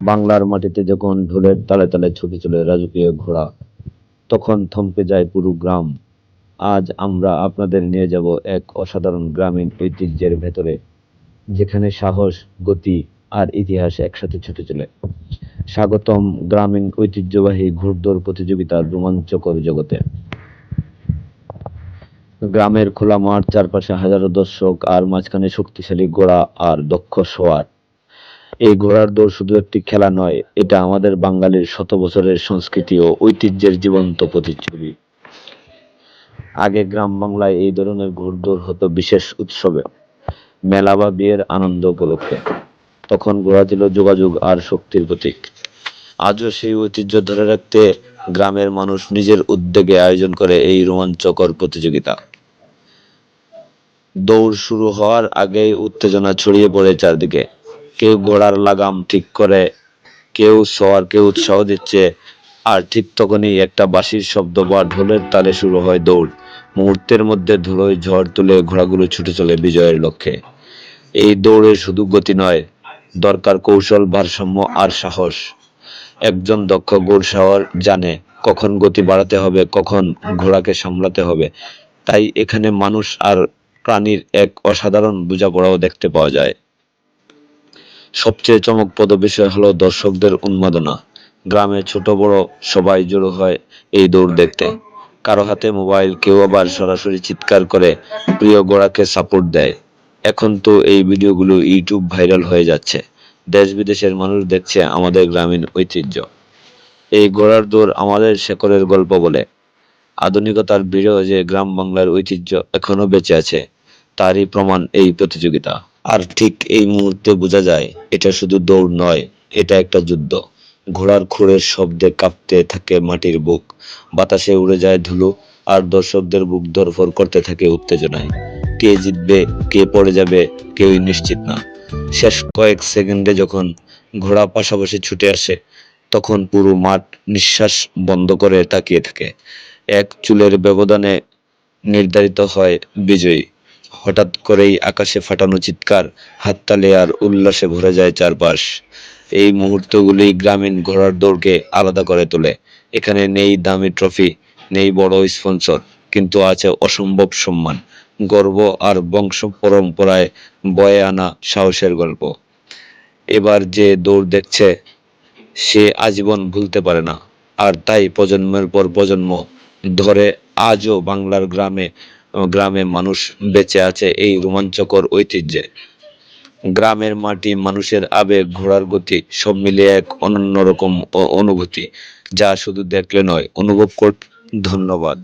বাংলার মাটিতে যখন ঢোলের তালে তালে ছুটে চলে রাজকীয় ঘোড়া, তখন থমকে যায় পুরো গ্রাম। আজ আমরা আপনাদের নিয়ে যাব এক অসাধারণ গ্রামীণ ঐতিহ্যের ভেতরে, যেখানে সাহস, গতি আর ইতিহাস একসাথে ছুটে চলে। স্বাগতম গ্রামীণ ঐতিহ্যবাহী ঘোড়দৌড় প্রতিযোগিতার রোমাঞ্চকর জগতে। গ্রামের খোলা মাঠ চারপাশে হাজারো দর্শক আর মাঝখানে শক্তিশালী ঘোড়া আর দক্ষ সোয়ার। এই ঘোড়ার দৌড় শুধু একটি খেলা নয়, এটা আমাদের বাঙালির শত বছরের সংস্কৃতি ও ঐতিহ্যের জীবন্ত প্রতিচ্ছবি। আগে গ্রাম বাংলায় এই ধরনের ঘোড়দৌড় হতো বিশেষ উৎসবে। মেলা বা বিয়ের আনন্দ উপলক্ষে। তখন ঘোড়া ছিল যোগাযোগ আর শক্তির প্রতীক। আজও সেই ঐতিহ্য ধরে রাখতে গ্রামের মানুষ নিজের উদ্যোগে আয়োজন করে এই রোমাঞ্চকর প্রতিযোগিতা। দৌড় শুরু হওয়ার আগেই উত্তেজনা ছড়িয়ে পড়ে চারদিকে। কেউ ঘোড়ার লাগাম ঠিক করে, কেউ সওয়ারকে উৎসাহ দিচ্ছে, আর ঠিক তখনই একটা বাঁশির শব্দ বা ঢোলের তালে শুরু হয় দৌড়। মুহূর্তের মধ্যে ধুলোয় ঝড় তুলে ঘোড়াগুলো ছুটে চলে বিজয়ের লক্ষ্যে। এই দৌড়ে শুধু গতি নয়, দরকার কৌশল, ভারসাম্য আর সাহস। একজন দক্ষ ঘোড়সাওয়ার জানে কখন গতি বাড়াতে হবে, কখন ঘোড়াকে সামলাতে হবে। তাই এখানে মানুষ আর প্রাণীর এক অসাধারণ বোঝাপড়াও দেখতে পাওয়া যায়। সবচেয়ে চমকপ্রদ বিষয় হলো দর্শকদের উন্মাদনা। গ্রামে ছোট বড় সবাই জড়ো হয় এই দৌড় দেখতে। কারও হাতে মোবাইল, কেউ আবার সরাসরি চিৎকার করে প্রিয় গোড়াকে সাপোর্ট দেয়। এখন তো এই ভিডিওগুলো ইউটিউব ভাইরাল হয়ে যাচ্ছে। দেশ বিদেশের মানুষ দেখছে আমাদের গ্রামীণ ঐতিহ্য। এই ঘোড়ার দৌড় আমাদের শেকড়ের গল্প বলে। আধুনিকতার ভিড়েও যে গ্রাম বাংলার ঐতিহ্য এখনও বেঁচে আছে, তারই প্রমাণ এই প্রতিযোগিতা। আর ঠিক এই মুহূর্তে বোঝা যায়, এটা শুধু দৌড় নয়, এটা একটা যুদ্ধ। ঘোড়ার খুরের শব্দে কাঁপতে থাকে মাটির বুক, বাতাসে উড়ে যায় ধুলো, আর দর্শকদের বুক ধরফর করতে থাকে উত্তেজনায়। কে জিতবে, কে পড়ে যাবে, কেউই নিশ্চিত না। শেষ কয়েক সেকেন্ডে যখন ঘোড়া পাশাপাশি ছুটে আসে, তখন পুরো মাঠ নিঃশ্বাস বন্ধ করে তাকিয়ে থাকে। এক চুলের ব্যবধানে নির্ধারিত হয় বিজয়ী। হঠাৎ করেই আকাশে ফাটানো চিৎকার, হাততালি আর উল্লাসে ভরে যায় চারপাশ। এই মুহূর্তগুলি গ্রামীণ ঘোড়ার দৌড়কে আলাদা করে তোলে। এখানে নেই দামি ট্রফি, নেই বড় স্পন্সর, কিন্তু আছে অসম্ভব সম্মান, গর্ব আর বংশ পরম্পরায় বয়ে আনা সাহসের গল্প। এবার যে দৌড় দেখছে, সে আজীবন ভুলতে পারে না। আর তাই প্রজন্মের পর প্রজন্ম ধরে আজও বাংলার গ্রামে গ্রামে মানুষ বেঁচে আছে এই রোমাঞ্চকর ঐতিহ্যে। গ্রামের মাটি মানুষের আবেগ, ঘোড়ার গতি, সব মিলিয়ে এক অনন্য রকম অনুভূতি, যা শুধু দেখলে নয়, অনুভব কর ধন্যবাদ।